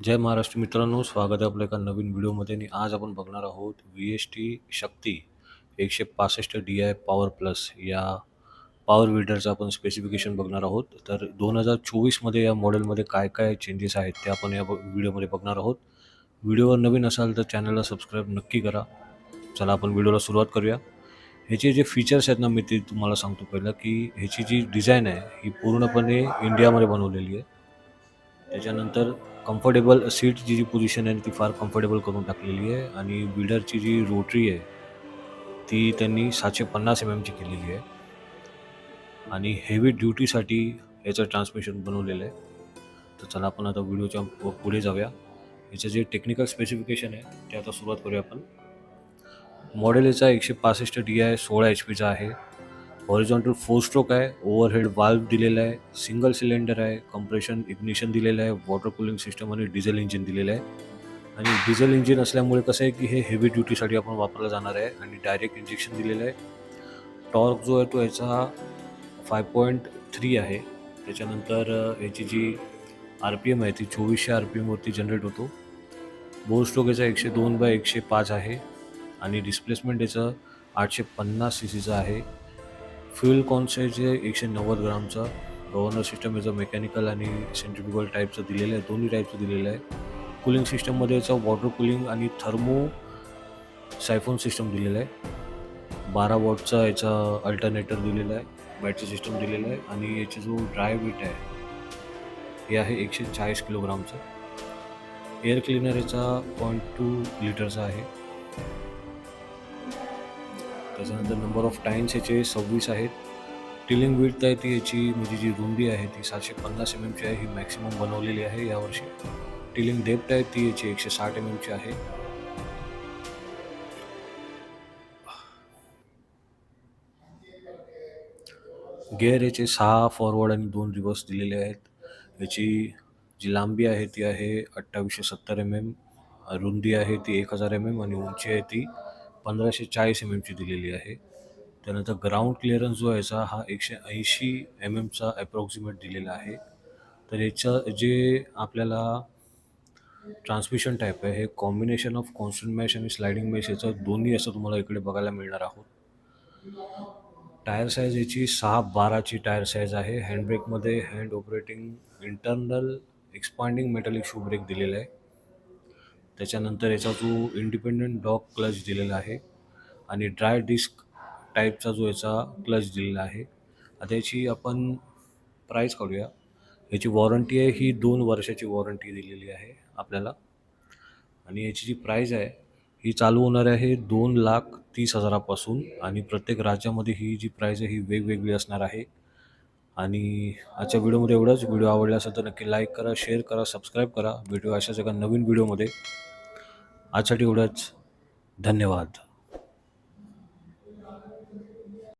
जय महाराष्ट्र मित्रांनो स्वागत आहे आपल्या एका नवीन व्हिडिओमध्ये आणि आज आपण बघणार आहोत व्ही एस टी शक्ती एकशे पासष्ट डी आय पॉवर प्लस या पॉवर विडरचं आपण स्पेसिफिकेशन बघणार आहोत. तर दोन हजार चोवीसमध्ये या मॉडेलमध्ये काय काय चेंजेस आहेत ते आपण या व्हिडिओमध्ये बघणार आहोत. व्हिडिओवर नवीन असाल तर चॅनलला सबस्क्राईब नक्की करा. चला आपण व्हिडिओला सुरुवात करूया. ह्याचे जे फीचर्स आहेत ना मी ते तुम्हाला सांगतो पहिलं की ह्याची जी डिझाईन आहे ही पूर्णपणे इंडियामध्ये बनवलेली आहे. त्याच्यानंतर कम्फर्टेबल सीटची जी पोझिशन आहे ती फार कम्फर्टेबल करून टाकलेली आहे. आणि बिल्डरची जी रोटरी आहे ती त्यांनी सातशे पन्नास एम एमची केलेली आहे. आणि हेवी ड्युटीसाठी याचं ट्रान्समिशन बनवलेलं आहे. तर चला आपण आता व्हिडिओच्या पु- पुढे जाऊया. याचं जे टेक्निकल स्पेसिफिकेशन आहे ते आता सुरुवात करूया आपण. मॉडेल याचा एकशे पासष्ट डी आय सोळा एच पीचा आहे. हॉरिझॉन्टल फोर स्ट्रोक आहे ओव्हरहेड वाल्व दिलेला आहे सिंगल सिलेंडर आहे कम्प्रेशन इग्निशन दिलेलं आहे वॉटर कुलिंग सिस्टम आणि डिझेल इंजिन दिलेलं आहे. आणि डिझेल इंजिन असल्यामुळे कसं आहे की हे हेवी ड्युटीसाठी आपण वापरलं जाणार आहे आणि डायरेक्ट इंजेक्शन दिलेलं आहे. टॉर्क जो आहे तो याचा फाय पॉईंट थ्री आहे. त्याच्यानंतर याची जी आर पी एम आहे ती चोवीसशे आर पी एमवरती जनरेट होतो. बोर स्ट्रोक याचा एकशे दोन बाय एकशे पाच आहे. आणि डिस्प्लेसमेंट याचं आठशे पन्नास सी सीचं आहे. फ्युल कॉन्सेचे एकशे नव्वद ग्रामचा गव्हर्नर सिस्टम याचं मेकॅनिकल आणि सेंट्रिफ्युगल टाईपचं दिलेलं आहे दोन्ही टाईपचं दिलेलं आहे. कुलिंग सिस्टममध्ये याचं वॉटर कुलिंग आणि थर्मो सायफोन सिस्टम दिलेलं आहे. बारा वॉटचा याचा अल्टरनेटर दिलेला आहे बॅटरी सिस्टम दिलेलं आहे आणि याचा जो ड्राय वेट आहे हे आहे एकशे चाळीस किलोग्रामचं. एअर क्लिनर याचा पॉईंट टू लिटरचा आहे. त्याच्यानंतर नंबर ऑफ टाईम्स याचे सव्वीस आहेत. टिलिंग विथ आहे ती याची म्हणजे जी रुंदी आहे ती सातशे पन्नास एम एमची आहे ही मॅक्सिमम बनवलेली आहे यावर्षी टिलिंग डेप्ट आहे ती याची एकशे साठ एम एमची आहे. गेअर याचे सहा फॉरवर्ड आणि दोन रिव्हर्स दिलेले आहेत. याची जी लांबी आहे ती आहे अठ्ठावीसशे सत्तर एम एम रुंदी आहे ती एक हजार एम एम आणि उंची आहे ती पंधराशे चाळीस एम एमची दिलेली आहे. त्यानंतर ग्राउंड क्लिअरन्स जो आहे याचा हा एकशे ऐंशी एम एमचा ॲप्रॉक्सिमेट दिलेला आहे. तर याचं जे आपल्याला ट्रान्समिशन टाईप आहे हे कॉम्बिनेशन ऑफ कॉन्स्टंट मॅश आणि स्लायडिंग मॅश याचं दोन्ही असं तुम्हाला इकडे बघायला मिळणार आहोत. टायर साईज याची सहा बाराची टायर साईज आहे. हँडब्रेकमध्ये hand operating internal expanding metallic shoe brake दिलेला आहे. त्याच्यानंतर याचा जो इंडिपेंडंट डॉग क्लच दिलेला आहे आणि ड्राय डिस्क टाईपचा जो याचा क्लच दिलेला आहे. आता याची आपण प्राईस काढूया. याची वॉरंटी आहे ही दोन वर्षाची वॉरंटी दिलेली आहे आपल्याला. आणि याची जी प्राईज आहे ही चालू होणार आहे दोन लाख तीस हजारापासून आणि प्रत्येक राज्यामध्ये ही जी प्राईज आहे ही वेगवेगळी असणार आहे. आणि आजच्या व्हिडिओमध्ये एवढंच. व्हिडिओ आवडला असेल तर नक्की लाईक करा शेअर करा सबस्क्राईब करा. भेटूया अशाच एका नवीन व्हिडिओमध्ये. आजसाठी एवढंच. धन्यवाद.